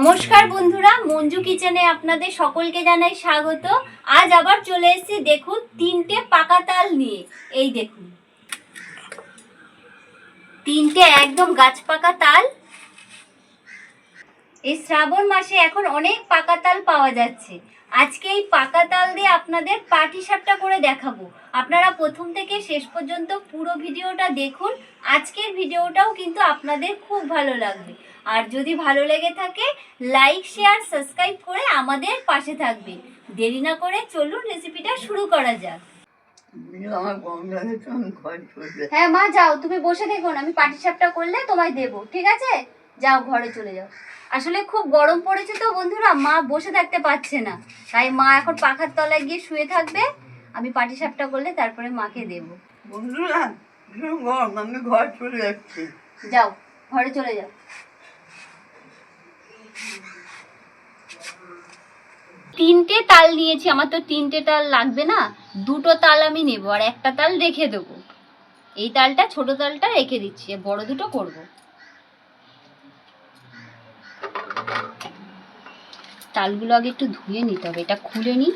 নমস্কার বন্ধুরা, মঞ্জু কিচেনে আপনাদের সকলকে জানাই স্বাগত। আজ আবার চলে এসেছি দেখুন তিনটে পাকা তাল নিয়ে। এই দেখুন। তিনটে একদম গাছ পাকা তাল। এই শ্রাবণ মাসে এখন অনেক পাকা তাল পাওয়া যাচ্ছে। আজকে এই পাকা তাল দিয়ে আপনাদের পাটি সাপটা করে দেখাবো। আপনারা প্রথম থেকে শেষ পর্যন্ত পুরো ভিডিওটা দেখুন আজকের ভিডিওটাও কিন্তু আপনাদের খুব ভালো লাগবে। আর যদি ভালো লেগে থাকে লাইক শেয়ার সাবস্ক্রাইব করে আমাদের পাশে থাকবে দেরি না করে চলুন রেসিপিটা শুরু করা যাক। হ্যাঁ মা যাও তুমি বসে দেখুন আমি পাটি সাপটা করলে তোমায় দেবো ঠিক আছে? যাও ঘরে চলে যাও। আসলে খুব গরম পড়েছে তো বন্ধুরা মা বসে থাকতে পারছে না। তাই মা এখন পাখার তলায় গিয়ে শুয়ে থাকবে। আমি পাটি সাপটা করলে তারপরে মাকে দেবো। বন্ধুরা গরম আমি ঘর চলে যাচ্ছি। যাও ঘরে চলে যাও। তিনটে তাল নিয়েছি আমার তো তিনটে তাল লাগবে না। দুটো তাল আমি নেব আর একটা তাল রেখে দেবো। এই তালটা ছোট তালটা রেখে দিচ্ছি বড় দুটো করব। তালগুলো আগে একটু ধুয়ে নিতে হবে এটা খুলে নিই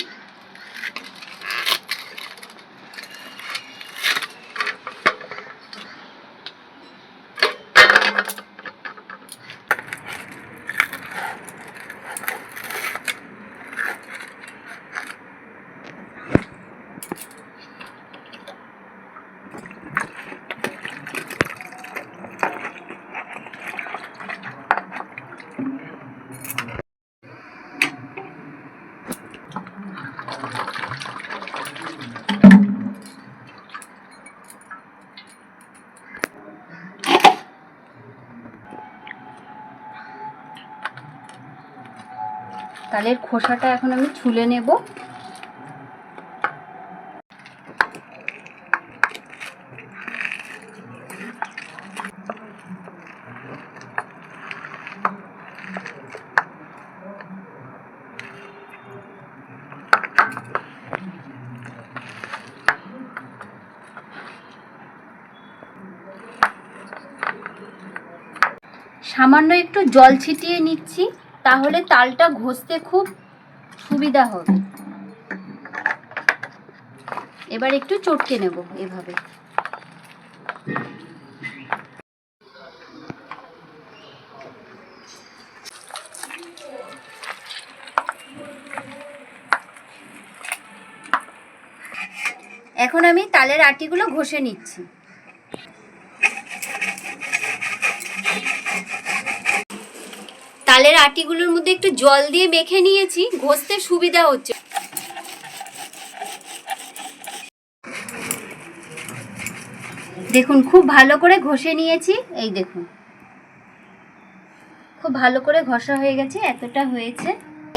তালের খোসাটা এখন আমি ছুলে নেব। সামান্য একটু জল ছিটিয়ে নিচ্ছি। তাহলে তালটা ঘষতে খুব সুবিধা হবে। এবার একটু চটকে নেব এভাবে। এখন আমি তালের আটিগুলো ঘষে নিচ্ছি। তালের আটিগুলোর মধ্যে একটু জল দিয়ে মেখে নিয়েছি, ঘষতে সুবিধা হচ্ছে। দেখুন, খুব ভালো করে ঘষে নিয়েছি। এই দেখুন। খুব ভালো করে ঘষা হয়ে গেছে, এতটা হয়েছে।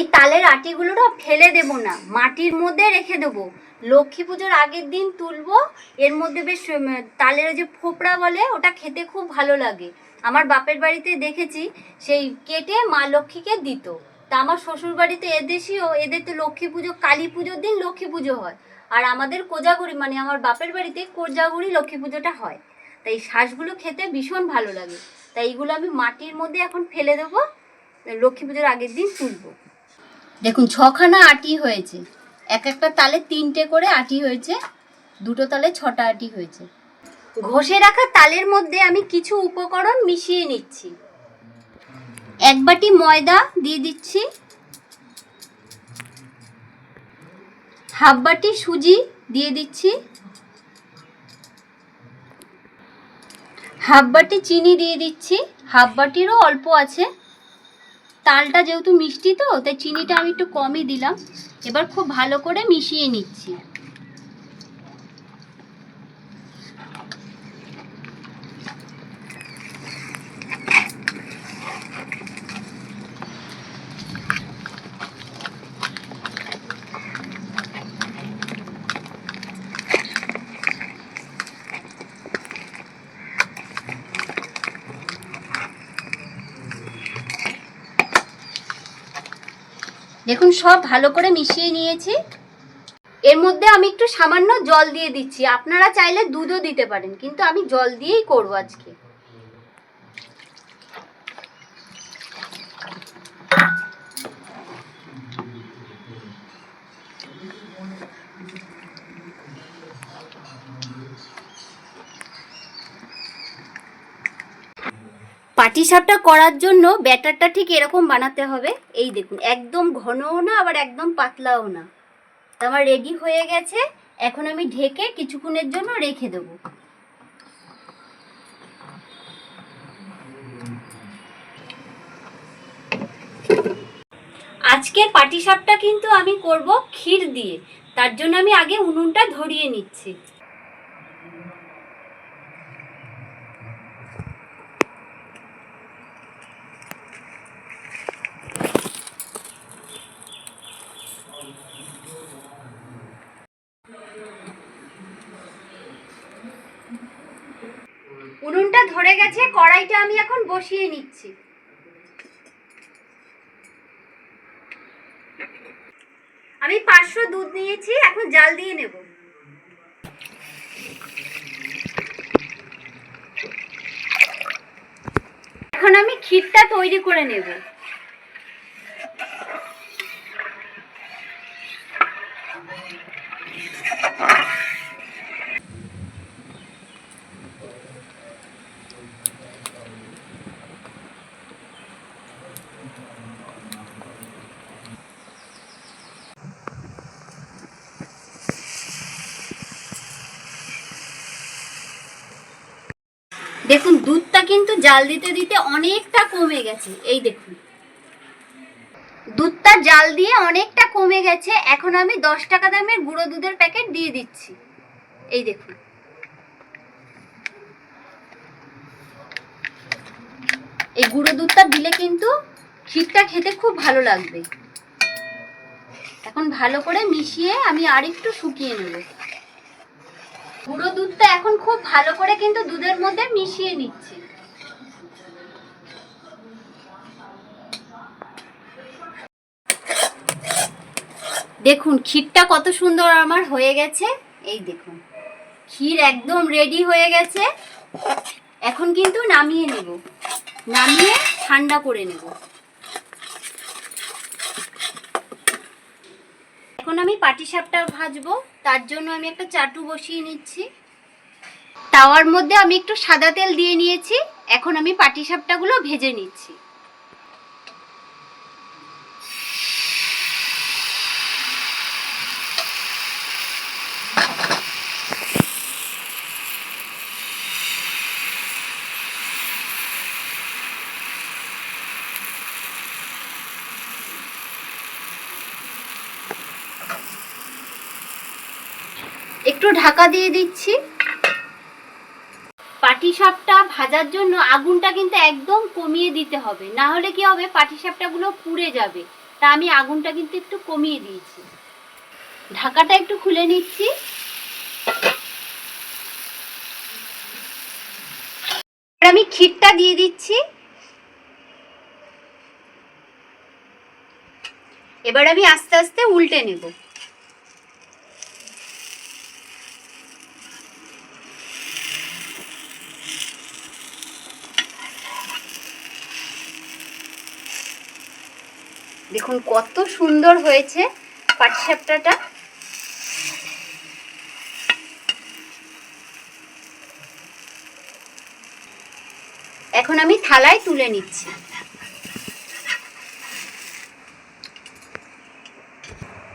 এই তালের আটিগুলোটা ফেলে দেব না, মাটির মধ্যে রেখে দেবো। লক্ষ্মী পুজোর আগের দিন তুলবো, এর মধ্যে বেশ তালের যে ফোপড়া বলে, ওটা খেতে খুব ভালো লাগে। আমার বাপের বাড়িতে দেখেছি, সেই কেটে মা লক্ষ্মীকে দিত। তা আমার শ্বশুর বাড়িতে এদেশিও এদের তো লক্ষ্মী পুজো, কালী পুজোর দিন লক্ষ্মী পুজো হয়। আর আমাদের কোজাগরি মানে আমার বাপের বাড়িতে কোজাগরি লক্ষ্মী পুজোটা হয়। তাই এই শ্বাসগুলো খেতে ভীষণ ভালো লাগে। তাই এইগুলো আমি মাটির মধ্যে এখন ফেলে দেবো, লক্ষ্মী পুজোর আগের দিন তুলবো। দেখুন, ছখানা আটি হয়েছে। এক একটা তালে তিনটে করে আটি হয়েছে, দুটো তালে ছটা আটি হয়েছে। ঘষে রাখা তালের মধ্যে আমি কিছু উপকরণ মিশিয়ে নিচ্ছি। এক বাটি ময়দা দিয়ে দিচ্ছি। হাফ বাটি সুজি দিয়ে দিচ্ছি। হাফ বাটি চিনি দিয়ে দিচ্ছি। হাফ বাটিরও অল্প আছে। তালটা যেহেতু মিষ্টি তো, তাই চিনিটা আমি একটু কমই দিলাম। এবার খুব ভালো করে মিশিয়ে নিচ্ছি। দেখুন, সব ভালো করে মিশিয়ে নিয়েছি। এর মধ্যে আমি একটু সামান্য জল দিয়ে দিচ্ছি। আপনারা চাইলে দুধও দিতে পারেন, কিন্তু আমি জল দিয়েই করব আজকে। পাটিসাপটা করার জন্য ব্যাটারটা ঠিক এরকম বানাতে হবে। এই দেখুন, একদম ঘনও না, আবার একদম পাতলাও না। আমার রেডি হয়ে গেছে। এখন আমি ঢেকে কিছুক্ষণের জন্য রেখে দেবো। আজকের পাটিসাপটা কিন্তু আমি করব ক্ষীর দিয়ে। তার জন্য আমি আগে উনুনটা ধরিয়ে নিচ্ছি উনুনটা ধরে গেছে, কড়াইটা আমি এখন বসিয়ে নিচ্ছি। আমি পাঁচশো দুধ নিয়েছি, এখন জাল দিয়ে নেব। এখন আমি ক্ষীরটা তৈরি করে নেব। দেখুন, দুধটা কিন্তু জাল দিতে দিতে অনেকটা কমে গেছে। এই দেখুন। দুধটা জাল দিয়ে অনেকটা কমে গেছে। এখন আমি দশ টাকা দামের গুঁড়ো দুধের প্যাকেট দিয়ে দিচ্ছি। এই দেখুন। এই গুঁড়ো দুধটা দিলে কিন্তু ক্ষীরটা খেতে খুব ভালো লাগবে। এখন ভালো করে মিশিয়ে আমি আরেকটু শুকিয়ে নেব। গুঁড়ো দুধটা এখন খুব ভালো করে কিন্তু দুধের মধ্যে মিশিয়ে নিচ্ছি। দেখুন, ক্ষীরটা কত সুন্দর আমার হয়ে গেছে। এই দেখুন, ক্ষীর একদম রেডি হয়ে গেছে। এখন কিন্তু নামিয়ে নেব, নামিয়ে ঠান্ডা করে নেব। এখন আমি পাটিসাপটা ভাজবো, তার জন্য আমি একটা চাটু বসিয়ে নিচ্ছি। তাওয়ার মধ্যে আমি একটু সাদা তেল দিয়ে নিয়েছি, এখন আমি পাটিসাপটাগুলো ভেজে নিচ্ছি। একটু ঢাকা দিয়ে দিচ্ছি। পাটিসাপটা ভাজার জন্য আগুনটা কিন্তু একদম কমিয়ে দিতে হবে। না হলে কি হবে? পাটিসাপটাগুলো পুড়ে যাবে। তা আমি আগুনটা কিন্তু একটু কমিয়ে দিয়েছি। ঢাকাটা একটু খুলে নিচ্ছি। আমি ক্ষীরটা দিয়ে দিচ্ছি। এবার আমি আস্তে আস্তে উল্টে নেব। দেখুন কত সুন্দর হয়েছে পাটিসাপটাটা এখন আমি থালায় তুলে নিচ্ছি।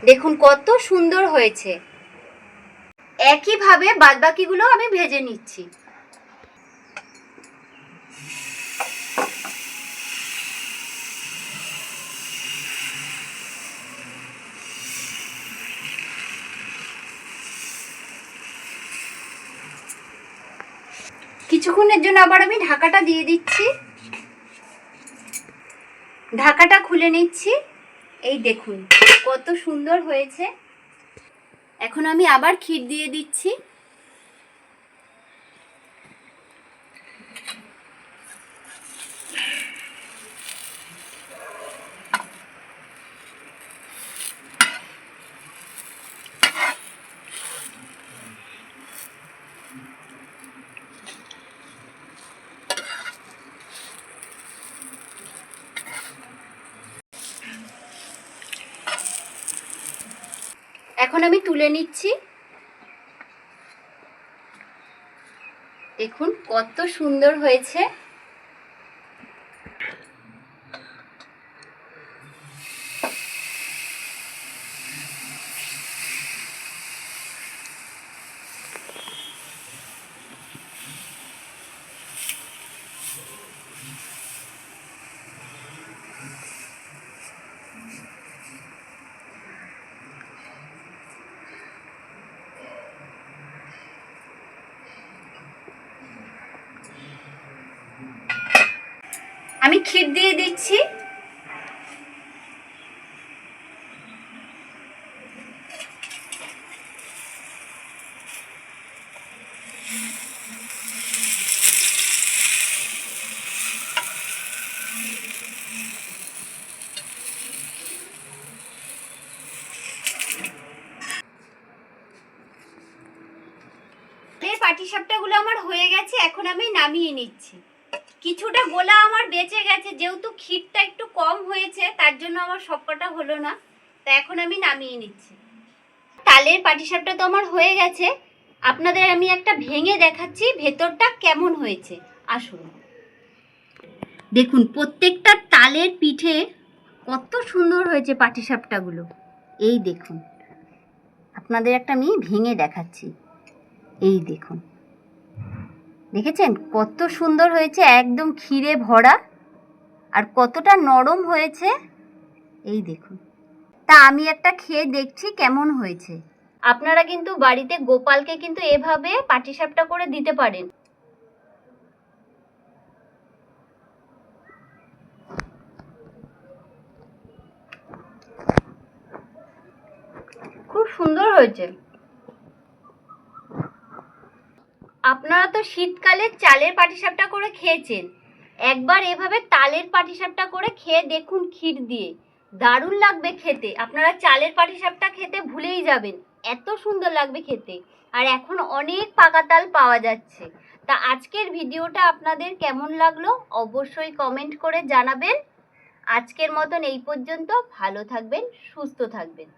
দেখুন কত সুন্দর হয়েছে। একইভাবে বাদবাকিগুলো আমি ভেজে নিচ্ছি। কিছুক্ষণের জন্য আবার আমি ঢাকাটা দিয়ে দিচ্ছি। ঢাকাটা খুলে নিচ্ছি। এই দেখুন, কত সুন্দর হয়েছে। এখন আমি আবার ক্ষীর দিয়ে দিচ্ছি। এখন আমি তুলে নিচ্ছি। দেখুন কত সুন্দর হয়েছে। ক্ষীর দিয়ে দিচ্ছি। পাটিসাপটাগুলো আমার হয়ে গেছে এখন আমি নামিয়ে নিচ্ছি। কিছুটা গোলা আমার বেঁচে গেছে, যেহেতু ক্ষীরটা একটু কম হয়েছে, তার জন্য আমার সবকটা হলো না। তা এখন আমি নামিয়ে নিচ্ছি। তালের পাটিসাপটা তো আমার হয়ে গেছে। আপনাদের আমি একটা ভেঙে দেখাচ্ছি, ভেতরটা কেমন হয়েছে। আসুন। দেখুন, প্রত্যেকটা তালের পিঠে কত সুন্দর হয়েছে পাটিসাপটাগুলো। এই দেখুন। আপনাদের একটা আমি ভেঙে দেখাচ্ছি। এই দেখুন। দেখেছেন? কত সুন্দর হয়েছে, একদম ক্ষীরে ভরা। আর কতটা নরম হয়েছে। এই দেখুন। তা আমি একটা খেয়ে দেখছি কেমন হয়েছে। আপনারা কিন্তু বাড়িতে গোপালকে কিন্তু এভাবে পাটিসাপটা করে দিতে পারেন। খুব সুন্দর হয়েছে। আপনারা তো শীতকালে চালের পাটিসাপটা করে খেয়েছেন। একবার এভাবে তালের পাটিসাপটা করে খেয়ে দেখুন ক্ষীর দিয়ে। দারুণ লাগবে খেতে। আপনারা চালের পাটিসাপটা খেতে ভুলেই যাবেন। এত সুন্দর লাগবে খেতে। আর এখন অনেক পাকা তাল পাওয়া যাচ্ছে। তা আজকের ভিডিওটা আপনাদের কেমন লাগল অবশ্যই কমেন্ট করে জানাবেন। আজকের মতন এই পর্যন্ত। ভালো থাকবেন, সুস্থ থাকবেন।